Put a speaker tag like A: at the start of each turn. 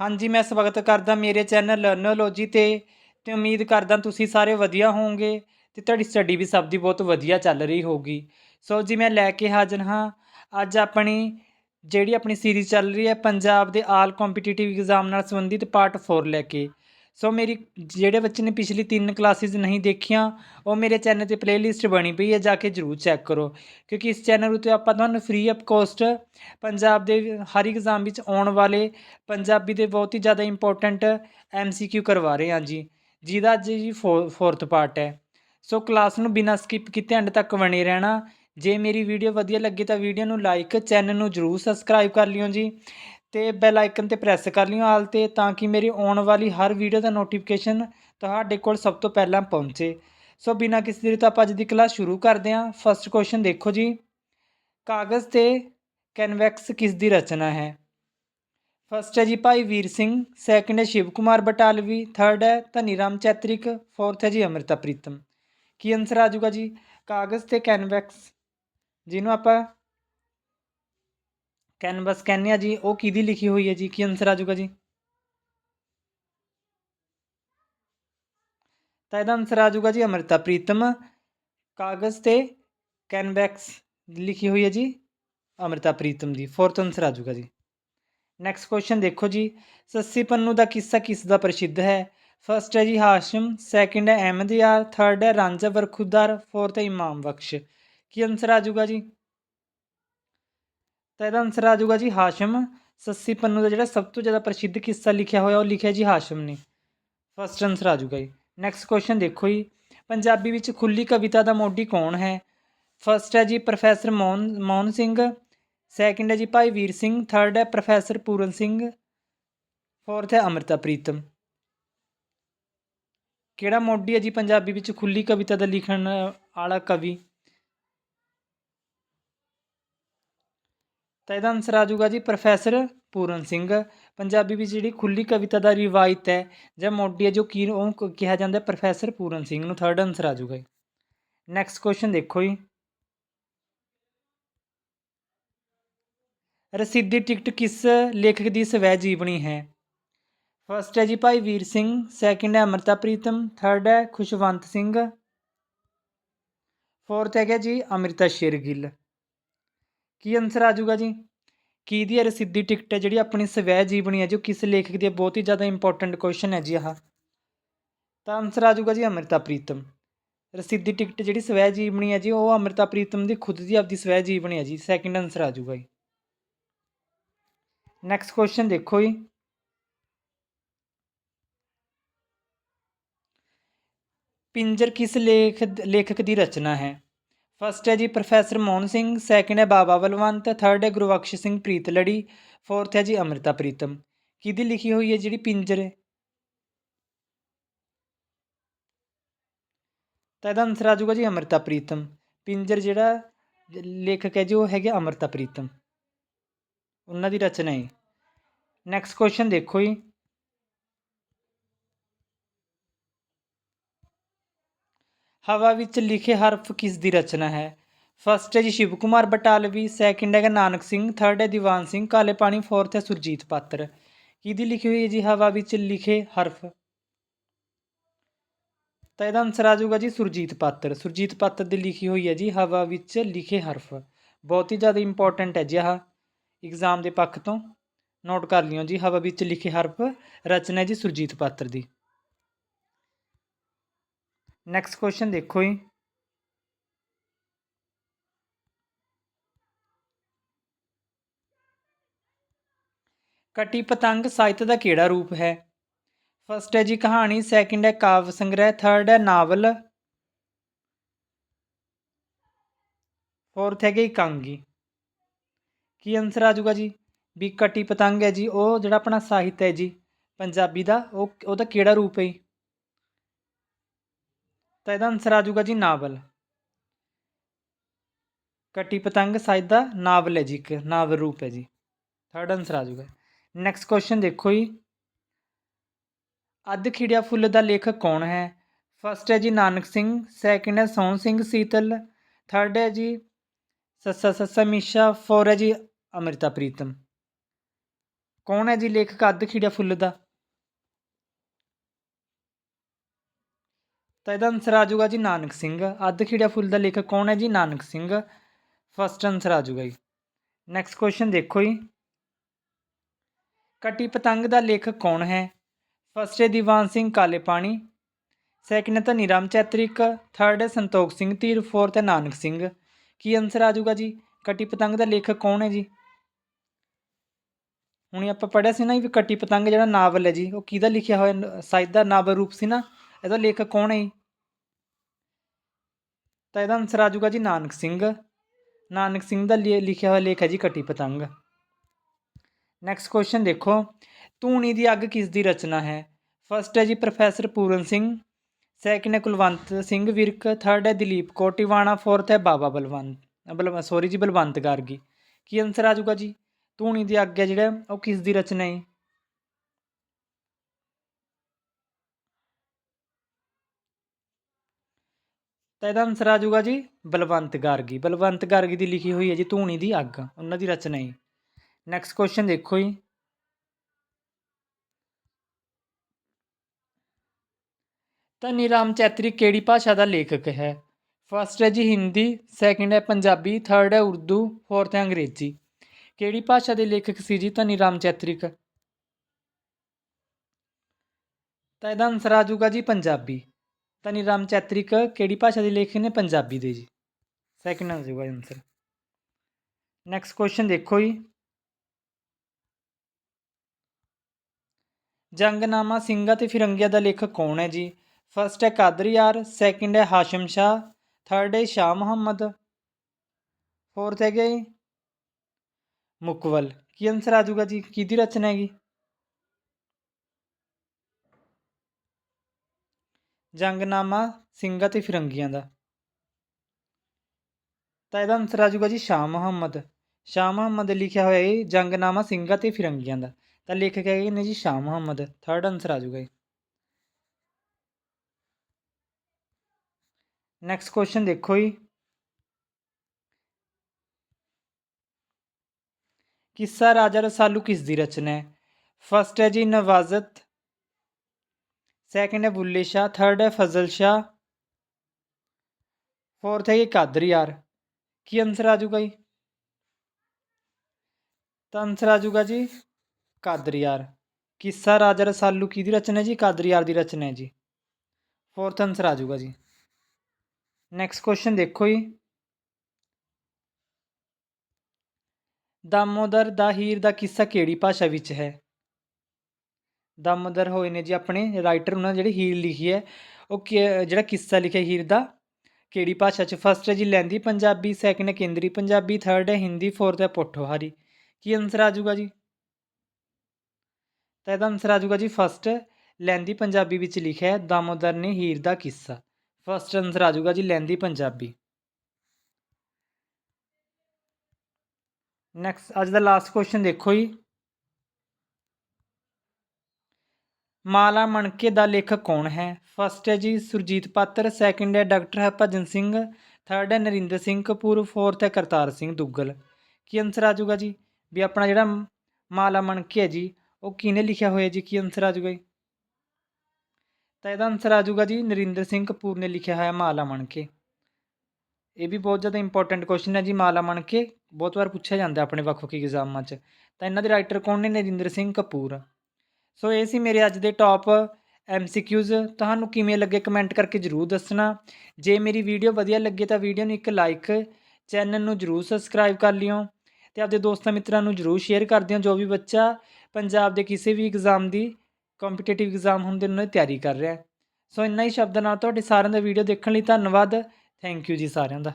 A: ਹਾਂਜੀ, ਮੈਂ ਸਵਾਗਤ ਕਰਦਾ ਮੇਰੇ ਚੈਨਲ ਲਰਨੋਲੋਜੀ ਤੇ ਤੇ ਉਮੀਦ ਕਰਦਾ ਤੁਸੀਂ ਸਾਰੇ ਵਧੀਆ ਹੋਵੋਗੇ ਤੇ ਤੁਹਾਡੀ ਸਟੱਡੀ ਵੀ ਸਭ ਦੀ ਬਹੁਤ ਵਧੀਆ ਚੱਲ ਰਹੀ ਹੋਊਗੀ। ਸੋ ਜੀ, ਮੈਂ ਲੈ ਕੇ ਹਾਜ਼ਰ ਹਾਂ। ਅੱਜ ਆਪਣੀ ਜਿਹੜੀ ਆਪਣੀ ਸੀਰੀਜ਼ ਚੱਲ ਰਹੀ ਹੈ ਪੰਜਾਬ ਦੇ ਆਲ ਕੰਪੀਟੀਟਿਵ ਐਗਜ਼ਾਮ ਨਾਲ ਸੰਬੰਧਿਤ ਪਾਰਟ 4 ਲੈ ਕੇ। ਸੋ ਮੇਰੀ ਜਿਹੜੇ ਬੱਚੇ ਨੇ ਪਿਛਲੀ ਤਿੰਨ ਕਲਾਸਿਸ ਨਹੀਂ ਦੇਖੀਆਂ ਉਹ ਮੇਰੇ ਚੈਨਲ ਤੇ ਪਲੇਲਿਸਟ ਬਣੀ ਪਈ ਹੈ ਜਾ ਕੇ ਜਰੂਰ ਚੈੱਕ ਕਰੋ ਕਿਉਂਕਿ ਇਸ ਚੈਨਲ ਉੱਤੇ ਆਪਾਂ ਤੁਹਾਨੂੰ ਫ੍ਰੀ ਆਫ ਕੋਸਟ ਪੰਜਾਬ ਦੇ ਹਰ ਐਗਜ਼ਾਮ ਵਿੱਚ ਆਉਣ ਵਾਲੇ ਪੰਜਾਬੀ ਦੇ ਬਹੁਤ ਹੀ ਜ਼ਿਆਦਾ ਇੰਪੋਰਟੈਂਟ ਐਮਸੀਕਿਊ ਕਰਵਾ ਰਹੇ ਹਾਂ ਜੀ ਜਿਹਦਾ ਅੱਜ ਜੀ ਫੋਰਥ ਪਾਰਟ ਹੈ ਸੋ ਕਲਾਸ ਨੂੰ ਬਿਨਾਂ ਸਕਿਪ ਕੀਤੇ ਐਂਡ ਤੱਕ ਬਣੇ ਰਹਿਣਾ ਜੇ ਮੇਰੀ ਵੀਡੀਓ ਵਧੀਆ ਲੱਗੀ ਤਾਂ ਵੀਡੀਓ ਨੂੰ ਲਾਈਕ ਚੈਨਲ ਨੂੰ ਜਰੂਰ ਸਬਸਕ੍ਰਾਈਬ ਕਰ ਲਿਓ ਜੀ ਅਤੇ ਬੈਲ ਆਈਕਨ ਤੇ ਪ੍ਰੈੱਸ ਕਰ ਲਿਓ ਆਲ ਤੇ ਤਾਂ ਕਿ ਮੇਰੀ ਆਉਣ ਵਾਲੀ ਹਰ ਵੀਡੀਓ ਦਾ ਨੋਟੀਫਿਕੇਸ਼ਨ ਤੁਹਾਡੇ ਕੋਲ ਸਭ ਤੋਂ ਪਹਿਲਾਂ ਪਹੁੰਚੇ। ਸੋ ਬਿਨਾਂ ਕਿਸੇ ਦੇਰੀ ਤੋਂ ਆਪਾਂ ਅੱਜ ਦੀ ਕਲਾਸ ਸ਼ੁਰੂ ਕਰਦੇ ਹਾਂ। ਫਸਟ ਕੁਐਸਚਨ ਦੇਖੋ ਜੀ। ਕਾਗਜ਼ ਤੇ ਕਨਵੈਕਸ ਕਿਸ ਦੀ ਰਚਨਾ ਹੈ? ਫਸਟ ਹੈ ਜੀ ਭਾਈ ਵੀਰ ਸਿੰਘ ਸੈਕੰਡ ਹੈ ਸ਼ਿਵ ਕੁਮਾਰ ਬਟਾਲਵੀ ਥਰਡ ਹੈ ਧਨੀ ਰਾਮ ਚੈਤਰਿਕ ਫੋਰਥ ਹੈ ਜੀ ਅੰਮ੍ਰਿਤਾ ਪ੍ਰੀਤਮ। ਕੀ ਆਨਸਰ ਆ ਜਾਊਗਾ ਜੀ? ਕਾਗਜ਼ ਤੇ ਕੈਨਵੈਕਸ ਜਿਹਨੂੰ ਆਪਾਂ ਕੈਨਵਸ ਕਹਿੰਦੇ ਆ ਜੀ, ਉਹ ਕਿਹਦੀ ਲਿਖੀ ਹੋਈ ਹੈ ਜੀ? ਕੀ ਆਨਸਰ ਆ ਜਾਊਗਾ ਜੀ? ਤਾਂ ਇਹਦਾ ਆਨਸਰ ਆ ਜਾਊਗਾ ਜੀ ਅੰਮ੍ਰਿਤਾ ਪ੍ਰੀਤਮ, ਕਾਗਜ਼ ਤੇ ਕੈਨਵੈਕਸ ਲਿਖੀ ਹੋਈ ਹੈ ਜੀ ਅੰਮ੍ਰਿਤਾ ਪ੍ਰੀਤਮ ਦੀ। ਫੋਰਥ ਆਨਸਰ ਆ ਜਾਊਗਾ ਜੀ। ਨੈਕਸਟ ਕੁਐਸਚਨ ਦੇਖੋ ਜੀ। ਸੱਸੀ ਪੰਨੂ ਦਾ ਕਿੱਸਾ ਕਿਸ ਦਾ ਪ੍ਰਸਿੱਧ ਹੈ? ਫਸਟ ਹੈ ਜੀ ਹਾਸ਼ਮ ਸੈਕਿੰਡ ਹੈ ਅਹਿਮਦ ਯਾਰ ਥਰਡ ਹੈ ਰਾਂਝਾ ਬਰਖੁਦਾਰ ਫੋਰਥ ਹੈ ਇਮਾਮ ਬਖਸ਼। ਕੀ ਆਨਸਰ ਆ ਜਾਊਗਾ ਜੀ? ਤਾਂ ਇਹਦਾ ਆਨਸਰ ਆ ਜਾਊਗਾ ਜੀ ਹਾਸ਼ਮ। ਸੱਸੀ ਪੰਨੂ ਦਾ ਜਿਹੜਾ ਸਭ ਤੋਂ ਜ਼ਿਆਦਾ ਪ੍ਰਸਿੱਧ ਕਿੱਸਾ ਲਿਖਿਆ ਹੋਇਆ ਉਹ ਲਿਖਿਆ ਜੀ ਹਾਸ਼ਮ ਨੇ। ਫਸਟ ਆਨਸਰ ਆ ਜਾਊਗਾ ਜੀ। ਨੈਕਸਟ ਕੁਐਸਚਨ ਦੇਖੋ ਜੀ। ਪੰਜਾਬੀ ਵਿੱਚ ਖੁੱਲੀ ਕਵਿਤਾ ਦਾ ਮੋਢੀ ਕੌਣ ਹੈ? ਫਸਟ ਹੈ ਜੀ ਪ੍ਰੋਫੈਸਰ ਮੋਹਨ ਮੋਹਨ ਸਿੰਘ। ਸੈਕਿੰਡ ਹੈ ਜੀ ਭਾਈ ਵੀਰ ਸਿੰਘ। ਥਰਡ ਹੈ ਪ੍ਰੋਫੈਸਰ ਪੂਰਨ ਸਿੰਘ। ਫੋਰਥ ਹੈ ਅੰਮ੍ਰਿਤਾ ਪ੍ਰੀਤਮ। ਕਿਹੜਾ ਮੋਢੀ ਹੈ ਜੀ ਪੰਜਾਬੀ ਵਿੱਚ ਖੁੱਲੀ ਕਵਿਤਾ ਦਾ ਲਿਖਣ ਵਾਲਾ ਕਵੀ? ਤਾਂ ਇਹਦਾ ਆਨਸਰ ਆ ਜਾਊਗਾ ਜੀ ਪ੍ਰੋਫੈਸਰ ਪੂਰਨ ਸਿੰਘ। ਪੰਜਾਬੀ ਵਿੱਚ ਜਿਹੜੀ ਖੁੱਲੀ ਕਵਿਤਾ ਦਾ ਰਿਵਾਇਤ ਹੈ ਜਾਂ ਮੋਢੀ ਹੈ ਜੋ ਕੀ ਉਹ ਕ- ਕਿਹਾ ਜਾਂਦਾ ਪ੍ਰੋਫੈਸਰ ਪੂਰਨ ਸਿੰਘ ਨੂੰ ਥਰਡ ਆਨਸਰ ਆ ਜਾਊਗਾ ਜੀ। ਨੈਕਸਟ ਕੁਐਸਚਨ ਦੇਖੋ ਜੀ। ਰਸੀਦੀ ਟਿਕਟ ਕਿਸ ਲੇਖਕ ਦੀ ਸਵੈ ਜੀਵਨੀ ਹੈ? ਫਸਟ ਹੈ ਜੀ ਭਾਈ ਵੀਰ ਸਿੰਘ ਸੈਕਿੰਡ ਹੈ ਅਮਰਤਾ ਪ੍ਰੀਤਮ ਥਰਡ ਹੈ ਖੁਸ਼ਵੰਤ ਸਿੰਘ ਫੋਰਥ ਹੈਗਾ ਜੀ ਅਮ੍ਰਿਤਾ ਸ਼ੇਰਗਿੱਲ। ਕੀ ਆਨਸਰ ਆ ਜਾਊਗਾ ਜੀ? ਕੀ ਦੀ ਰਸੀਦੀ ਟਿਕਟ ਹੈ ਜਿਹੜੀ ਆਪਣੀ ਸਵੈ ਜੀਵਨੀ ਹੈ, ਜੋ ਕਿਸ ਲੇਖਕ ਦੀ ਬਹੁਤ ਹੀ ਜ਼ਿਆਦਾ ਇੰਪੋਰਟੈਂਟ ਕੁਐਸਚਨ ਹੈ ਜੀ ਆਹ। ਤਾਂ ਆਨਸਰ ਆ ਜਾਊਗਾ ਜੀ ਅਮ੍ਰਿਤਾ ਪ੍ਰੀਤਮ। ਰਸੀਦੀ ਟਿਕਟ ਜਿਹੜੀ ਸਵੈ ਜੀਵਨੀ ਹੈ ਜੀ, ਉਹ ਅਮ੍ਰਿਤਾ ਪ੍ਰੀਤਮ ਦੀ ਖੁਦ ਦੀ ਆਪਦੀ ਸਵੈ ਜੀਵਨੀ ਹੈ ਜੀ ਸੈਕਿੰਡ ਆਨਸਰ ਆ ਜਾਊਗਾ ਜੀ। ਨੈਕਸਟ ਕੁਐਸਚਨ ਦੇਖੋ ਜੀ। ਪਿੰਜਰ ਕਿਸ ਲੇਖ, ਲੇਖਕ ਦੀ ਰਚਨਾ ਹੈ? ਫਸਟ ਹੈ ਜੀ ਪ੍ਰੋਫੈਸਰ ਮੋਹਨ ਸਿੰਘ ਸੈਕਿੰਡ ਹੈ ਬਾਬਾ ਬਲਵੰਤ ਥਰਡ ਹੈ ਗੁਰਬਖਸ਼ ਸਿੰਘ ਪ੍ਰੀਤਲੜੀ ਫੋਰਥ ਹੈ ਜੀ ਅੰਮ੍ਰਿਤਾ ਪ੍ਰੀਤਮ। ਕਿਹਦੀ ਲਿਖੀ ਹੋਈ ਹੈ ਜਿਹੜੀ ਪਿੰਜਰ ਹੈ? ਤਾਂ ਇਹਦਾ ਆਨਸਰ ਆ ਜਾਊਗਾ ਜੀ ਅੰਮ੍ਰਿਤਾ ਪ੍ਰੀਤਮ। ਪਿੰਜਰ ਜਿਹੜਾ ਲੇਖਕ ਹੈ ਜੀ ਉਹ ਹੈਗੇ ਅੰਮ੍ਰਿਤਾ ਪ੍ਰੀਤਮ। ਉਹਨਾਂ ਦੀ ਰਚਨਾ ਹੈ। ਨੈਕਸਟ ਕੁਐਸਚਨ ਦੇਖੋ ਜੀ। ਹਵਾ ਵਿੱਚ ਲਿਖੇ ਹਰਫ ਕਿਸ ਦੀ ਰਚਨਾ ਹੈ? ਫਸਟ ਹੈ ਜੀ ਸ਼ਿਵ ਕੁਮਾਰ ਬਟਾਲਵੀ ਸੈਕਿੰਡ ਹੈਗਾ ਨਾਨਕ ਸਿੰਘ ਥਰਡ ਹੈ ਦੀਵਾਨ ਸਿੰਘ, ਕਾਲੇ ਪਾਣੀ ਫੋਰਥ ਹੈ ਸੁਰਜੀਤ ਪਾਤਰ। ਕਿਹਦੀ ਲਿਖੀ ਹੋਈ ਹੈ ਜੀ ਹਵਾ ਵਿੱਚ ਲਿਖੇ ਹਰਫ? ਤਾਂ ਇਹਦਾ ਆਨਸਰ ਆ ਜਾਊਗਾ ਜੀ ਸੁਰਜੀਤ ਪਾਤਰ। ਸੁਰਜੀਤ ਪਾਤਰ ਦੀ ਲਿਖੀ ਹੋਈ ਹੈ ਜੀ ਹਵਾ ਵਿੱਚ ਲਿਖੇ ਹਰਫ। ਬਹੁਤ ਹੀ ਜ਼ਿਆਦਾ ਇੰਪੋਰਟੈਂਟ ਹੈ ਜੀ ਆਹ ਐਗਜ਼ਾਮ ਦੇ ਪੱਖ ਤੋਂ। ਨੋਟ ਕਰ ਲਿਓ ਜੀ, ਹਵਾ ਵਿੱਚ ਲਿਖੇ ਹਰਫ, ਰਚਨਾ ਜੀ ਸੁਰਜੀਤ ਪਾਤਰ ਦੀ। ਨੈਕਸਟ ਕੁਐਸਚਨ ਦੇਖੋ ਜੀ। ਕਟੀ ਪਤੰਗ ਸਾਹਿਤ ਦਾ ਕਿਹੜਾ ਰੂਪ ਹੈ? ਫਸਟ ਹੈ ਜੀ ਕਹਾਣੀ ਸੈਕਿੰਡ ਹੈ ਕਾਵਿ ਸੰਗ੍ਰਹਿ ਥਰਡ ਹੈ ਨਾਵਲ। ਫੋਰਥ ਹੈਗਾ ਇਕਾਂਗੀ। ਕੀ ਆਨਸਰ ਆ ਜਾਊਗਾ ਜੀ? ਵੀ ਕਟੀ ਪਤੰਗ ਹੈ ਜੀ, ਉਹ ਜਿਹੜਾ ਆਪਣਾ ਸਾਹਿਤ ਹੈ ਜੀ, ਪੰਜਾਬੀ ਦਾ, ਉਹ, ਉਹਦਾ ਕਿਹੜਾ ਰੂਪ ਹੈ ਜੀ? ਤਾਂ ਇਹਦਾ ਆਨਸਰ ਆ ਜਾਊਗਾ ਜੀ ਨਾਵਲ। ਕਟੀ ਪਤੰਗ ਸਾਹਿਤ ਦਾ ਨਾਵਲ ਹੈ ਜੀ ਇੱਕ, ਨਾਵਲ ਰੂਪ ਹੈ ਜੀ। ਥਰਡ ਆਨਸਰ ਆ ਜਾਊਗਾ। ਨੈਕਸਟ ਕੁਐਸਚਨ ਦੇਖੋ ਜੀ। ਅੱਧ ਖਿੜਿਆ ਫੁੱਲ ਦਾ ਲੇਖਕ ਕੌਣ ਹੈ? ਫਸਟ ਹੈ ਜੀ ਨਾਨਕ ਸਿੰਘ ਸੈਕਿੰਡ ਹੈ ਸੋਹਣ ਸਿੰਘ ਸੀਤਲ ਥਰਡ ਹੈ ਜੀ ਸੱਸਾ ਸੱਸਾ ਮੀਸ਼ਾ ਫੋਰ ਹੈ ਜੀ ਅੰਮ੍ਰਿਤਾ ਪ੍ਰੀਤਮ। ਕੌਣ ਹੈ ਜੀ ਲੇਖਕ ਅੱਧ ਖਿੜਿਆ ਫੁੱਲ ਦਾ? ਤਾਂ ਇਹਦਾ ਆਨਸਰ ਆ ਜਾਊਗਾ ਜੀ ਨਾਨਕ ਸਿੰਘ। ਅੱਧ ਖਿੜਿਆ ਫੁੱਲ ਦਾ ਲੇਖਕ ਕੌਣ ਹੈ ਜੀ? ਨਾਨਕ ਸਿੰਘ। ਫਸਟ ਆਨਸਰ ਆ ਜਾਊਗਾ ਜੀ। ਨੈਕਸਟ ਕੁਐਸਚਨ ਦੇਖੋ ਜੀ। ਕਟੀ ਪਤੰਗ ਦਾ ਲੇਖਕ ਕੌਣ ਹੈ? ਫਸਟ ਹੈ ਦੀਵਾਨ ਸਿੰਘ ਕਾਲੇ ਪਾਣੀ ਸੈਕਿੰਡ ਹੈ ਧਨੀ ਰਾਮ ਚੈਤਰਿਕ। ਥਰਡ ਹੈ ਸੰਤੋਖ ਸਿੰਘ ਧੀਰ। ਫੋਰਥ ਹੈ ਨਾਨਕ ਸਿੰਘ। ਕੀ ਆਨਸਰ ਆ ਜਾਊਗਾ ਜੀ? ਕਟੀ ਪਤੰਗ ਦਾ ਲੇਖਕ ਕੌਣ ਹੈ ਜੀ? ਹੁਣ ਆਪਾਂ ਪੜਿਆ ਸੀ ਨਾ ਵੀ ਕਟੀ ਪਤੰਗ ਜਿਹੜਾ ਨਾਵਲ ਹੈ ਜੀ, ਉਹ ਕਿਹਦਾ ਲਿਖਿਆ ਹੋਇਆ? ਸਾਹਿਤ ਦਾ ਨਾਵਲ ਰੂਪ ਸੀ ਨਾ, ਇਹਦਾ ਲੇਖਕ ਕੌਣ ਹੈ ਜੀ? ਤਾਂ ਇਹਦਾ ਆਨਸਰ ਆ ਜਾਊਗਾ ਜੀ ਨਾਨਕ ਸਿੰਘ। ਨਾਨਕ ਸਿੰਘ ਦਾ ਲਿ- ਲਿਖਿਆ ਹੋਇਆ ਲੇਖ ਹੈ ਜੀ ਕਟੀ ਪਤੰਗ। ਨੈਕਸਟ ਕੁਐਸਚਨ ਦੇਖੋ। ਧੂਣੀ ਦੀ ਅੱਗ ਕਿਸ ਦੀ ਰਚਨਾ ਹੈ? ਫਸਟ ਹੈ ਜੀ ਪ੍ਰੋਫੈਸਰ ਪੂਰਨ ਸਿੰਘ। ਸੈਕਿੰਡ ਹੈ ਕੁਲਵੰਤ ਸਿੰਘ ਵਿਰਕ। ਥਰਡ ਹੈ ਦਲੀਪ ਕੋਟੀਵਾਣਾ ਫੋਰਥ ਹੈ ਬਾਬਾ ਬਲਵੰਤ ਬਲ ਸੌਰੀ ਜੀ ਬਲਵੰਤ ਗਾਰਗੀ। ਕੀ ਆਨਸਰ ਆ ਜਾਊਗਾ ਜੀ? ਧੂਣੀ ਦੀ ਅੱਗ ਹੈ ਜਿਹੜਾ, ਉਹ ਕਿਸ ਦੀ ਰਚਨਾ ਹੈ? ਤਾਂ ਇਹਦਾ ਆਨਸਰ ਆ ਜਾਊਗਾ ਜੀ ਬਲਵੰਤ ਗਾਰਗੀ। ਬਲਵੰਤ ਗਾਰਗੀ ਦੀ ਲਿਖੀ ਹੋਈ ਹੈ ਜੀ ਧੂਣੀ ਦੀ ਅੱਗ। ਉਹਨਾਂ ਦੀ ਰਚਨਾ ਹੈ। ਨੈਕਸਟ ਕੁਐਸਚਨ ਦੇਖੋ ਜੀ। ਧਨੀ ਰਾਮ ਚੈਤਰੀ ਕਿਹੜੀ ਭਾਸ਼ਾ ਦਾ ਲੇਖਕ ਹੈ? ਫਸਟ ਹੈ ਜੀ ਹਿੰਦੀ ਸੈਕਿੰਡ ਹੈ ਪੰਜਾਬੀ ਥਰਡ ਹੈ ਉਰਦੂ ਫੋਰਥ ਹੈ ਅੰਗਰੇਜ਼ੀ। ਕਿਹੜੀ ਭਾਸ਼ਾ ਦੇ ਲੇਖਕ ਸੀ ਜੀ ਧਨੀ ਰਾਮ ਚੈਤਰਿਕ ਤਾਂ ਇਹਦਾ ਆਨਸਰ ਆ ਜਾਊਗਾ ਜੀ ਪੰਜਾਬੀ। ਧਨੀ ਰਾਮ ਚੈਤਰਿਕ ਕਿਹੜੀ ਭਾਸ਼ਾ ਦੇ ਲੇਖਕ ਨੇ? ਪੰਜਾਬੀ ਦੇ ਜੀ। ਸੈਕਿੰਡ ਆ ਜਾਊਗਾ ਆਨਸਰ ਨੈਕਸਟ ਕੁਐਸਚਨ ਦੇਖੋ ਜੀ। ਜੰਗਨਾਮਾ ਸਿੰਘਾਂ ਤੇ ਫਿਰੰਗੀਆਂ ਦਾ ਲੇਖਕ ਕੌਣ ਹੈ ਜੀ? ਫਸਟ ਹੈ ਕਾਦਰੀਆਰ ਸੈਕਿੰਡ ਹੈ ਹਾਸ਼ਮ ਸ਼ਾਹ ਥਰਡ ਹੈ ਸ਼ਾਹ ਮੁਹੰਮਦ ਫੋਰਥ ਹੈਗੇ ਜੀ। ਮੁਕਵਲ। ਕੀ ਆਨਸਰ ਆ ਜਾਊਗਾ ਜੀ? ਕਿਹਦੀ ਰਚਨਾ ਹੈਗੀ? ਜੰਗਨਾਮਾ, ਸਿੰਘਾਂ ਤੇ ਫਿਰੰਗੀਆਂ ਦਾ। ਤਾਂ ਇਹਦਾ ਆਨਸਰ ਆ ਜਾਊਗਾ ਜੀ ਸ਼ਾਹ ਮੁਹੰਮਦ। ਸ਼ਾਹ ਮੁਹੰਮਦ ਲਿਖਿਆ ਹੋਇਆ ਹੈ ਜੰਗਨਾਮਾ, ਸਿੰਘਾਂ ਤੇ ਫਿਰੰਗੀਆਂ ਦਾ। ਤਾਂ ਲੇਖਕ ਹੈਗੇ ਨੇ ਜੀ ਸ਼ਾਹ ਮੁਹੰਮਦ। ਥਰਡ ਆਨਸਰ ਆ ਜਾਊਗਾ ਜੀ ਨੈਕਸਟ ਕੁਐਸਚਨ ਦੇਖੋ ਜੀ। ਕਿੱਸਾ ਰਾਜਾ ਰਸਾਲੂ ਕਿਸ ਦੀ ਰਚਨਾ ਹੈ? ਫਸਟ ਹੈ ਜੀ ਨਵਾਜ਼ਤ ਸੈਕਿੰਡ ਹੈ ਬੁੱਲੇ ਸ਼ਾਹ ਥਰਡ ਹੈ ਫਜ਼ਲ ਸ਼ਾਹ ਫੋਰਥ ਹੈ ਜੀ ਕਾਦਰੀਆਰ ਕੀ ਆਨਸਰ ਆ ਜਾਊਗਾ ਜੀ? ਤਾਂ ਆਨਸਰ ਆ ਜਾਊਗਾ ਜੀ ਕਾਦਰੀਆਰ ਕਿੱਸਾ ਰਾਜਾ ਰਸਾਲੂ ਕਿਹਦੀ ਰਚਨਾ ਜੀ? ਜੀ ਕਾਦਰੀਆਰ ਦੀ ਰਚਨਾ ਹੈ ਜੀ। ਫੋਰਥ ਆਨਸਰ ਆ ਜਾਊਗਾ ਜੀ। ਨੈਕਸਟ ਕੁਐਸਚਨ ਦੇਖੋ ਜੀ। ਦਾਮੋਦਰ ਦਾ ਹੀਰ ਦਾ ਕਿੱਸਾ ਕਿਹੜੀ ਭਾਸ਼ਾ ਵਿੱਚ ਹੈ? ਦਾਮੋਦਰ ਹੋਏ ਨੇ ਜੀ ਆਪਣੇ ਰਾਈਟਰ ਉਹਨਾਂ ਜਿਹੜੀ ਹੀਰ ਲਿਖੀ ਹੈ, ਉਹ ਕਿ- ਜਿਹੜਾ ਕਿੱਸਾ ਲਿਖਿਆ ਹੀਰ ਦਾ, ਕਿਹੜੀ ਭਾਸ਼ਾ 'ਚ? ਫਸਟ ਹੈ ਜੀ ਲਹਿੰਦੀ ਪੰਜਾਬੀ ਸੈਕਿੰਡ ਹੈ ਕੇਂਦਰੀ ਪੰਜਾਬੀ ਥਰਡ ਹੈ ਹਿੰਦੀ ਫੋਰਥ ਹੈ ਪੋਠੋਹਾਰੀ। ਕੀ ਆਨਸਰ ਆ ਜਾਊਗਾ ਜੀ? ਤਾਂ ਇਹਦਾ ਆਨਸਰ ਆ ਜਾਊਗਾ ਜੀ ਫਸਟ ਲਹਿੰਦੀ ਪੰਜਾਬੀ ਵਿੱਚ ਲਿਖਿਆ ਹੈ ਦਾਮੋਦਰ ਨੇ ਹੀਰ ਦਾ ਕਿੱਸਾ। ਫਸਟ ਆਨਸਰ ਆ ਜਾਊਗਾ ਜੀ ਲਹਿੰਦੀ ਪੰਜਾਬੀ। ਨੈਕਸਟ ਅੱਜ ਦਾ ਲਾਸਟ ਕੁਐਸਚਨ ਦੇਖੋ ਜੀ। ਮਾਲਾ ਮਣਕੇ ਦਾ ਲੇਖਕ ਕੌਣ ਹੈ? ਫਸਟ ਹੈ ਜੀ ਸੁਰਜੀਤ ਪਾਤਰ ਸੈਕਿੰਡ ਹੈ ਡਾਕਟਰ ਹਰਭਜਨ ਸਿੰਘ ਥਰਡ ਹੈ ਨਰਿੰਦਰ ਸਿੰਘ ਕਪੂਰ ਫੋਰਥ ਹੈ ਕਰਤਾਰ ਸਿੰਘ ਦੁੱਗਲ। ਕੀ ਆਨਸਰ ਆ ਜਾਊਗਾ ਜੀ? ਵੀ ਆਪਣਾ ਜਿਹੜਾ ਮਾਲਾ ਮਣਕੇ ਹੈ ਜੀ, ਉਹ ਕਿਹਨੇ ਲਿਖਿਆ ਹੋਇਆ ਜੀ? ਕੀ ਆਨਸਰ ਆ ਜਾਊਗਾ ਜੀ? ਤਾਂ ਇਹਦਾ ਆਨਸਰ ਆ ਜਾਊਗਾ ਜੀ, ਨਰਿੰਦਰ ਸਿੰਘ ਕਪੂਰ ਨੇ ਲਿਖਿਆ ਹੋਇਆ ਮਾਲਾ ਮਣਕੇ। ਇਹ ਵੀ ਬਹੁਤ ਜ਼ਿਆਦਾ ਇੰਪੋਰਟੈਂਟ ਕੁਐਸਚਨ ਹੈ ਜੀ, ਮਾਲਾ ਮਣਕੇ। ਬਹੁਤ ਵਾਰ ਪੁੱਛਿਆ ਜਾਂਦਾ ਆਪਣੇ ਵੱਖ ਵੱਖ ਐਗਜ਼ਾਮਾਂ 'ਚ। ਤਾਂ ਇਹਨਾਂ ਦੇ ਰਾਈਟਰ ਕੌਣ ਨੇ? ਨਰਿੰਦਰ ਸਿੰਘ ਕਪੂਰ। ਸੋ ਇਹ ਸੀ ਮੇਰੇ ਅੱਜ ਦੇ ਟੌਪ ਐਮਸੀਕਿਊਜ਼ ਤੁਹਾਨੂੰ ਕਿਵੇਂ ਲੱਗੇ ਕਮੈਂਟ ਕਰਕੇ ਜਰੂਰ ਦੱਸਣਾ। ਜੇ ਮੇਰੀ ਵੀਡੀਓ ਵਧੀਆ ਲੱਗੇ ਤਾਂ ਵੀਡੀਓ ਨੂੰ ਇੱਕ ਲਾਈਕ ਚੈਨਲ ਨੂੰ ਜਰੂਰ ਸਬਸਕ੍ਰਾਈਬ ਕਰ ਲਿਓ ਤੇ ਆਪਦੇ ਦੋਸਤਾਂ ਮਿੱਤਰਾਂ ਨੂੰ ਜਰੂਰ ਸ਼ੇਅਰ ਕਰ ਦਿਓ। ਜੋ ਵੀ ਬੱਚਾ ਪੰਜਾਬ ਦੇ ਕਿਸੇ ਵੀ ਐਗਜ਼ਾਮ ਦੀ ਕੰਪੀਟੀਟਿਵ ਐਗਜ਼ਾਮ ਹੁੰਦੇ ਉਹਨਾਂ ਦੀ ਤਿਆਰੀ ਕਰ ਰਿਹਾ। ਸੋ ਇੰਨਾ ਹੀ ਸ਼ਬਦਾਂ ਨਾਲ ਤੁਹਾਡੇ ਸਾਰਿਆਂ ਦਾ ਵੀਡੀਓ ਦੇਖਣ ਲਈ ਧੰਨਵਾਦ। ਥੈਂਕ ਯੂ ਜੀ ਸਾਰਿਆਂ ਦਾ।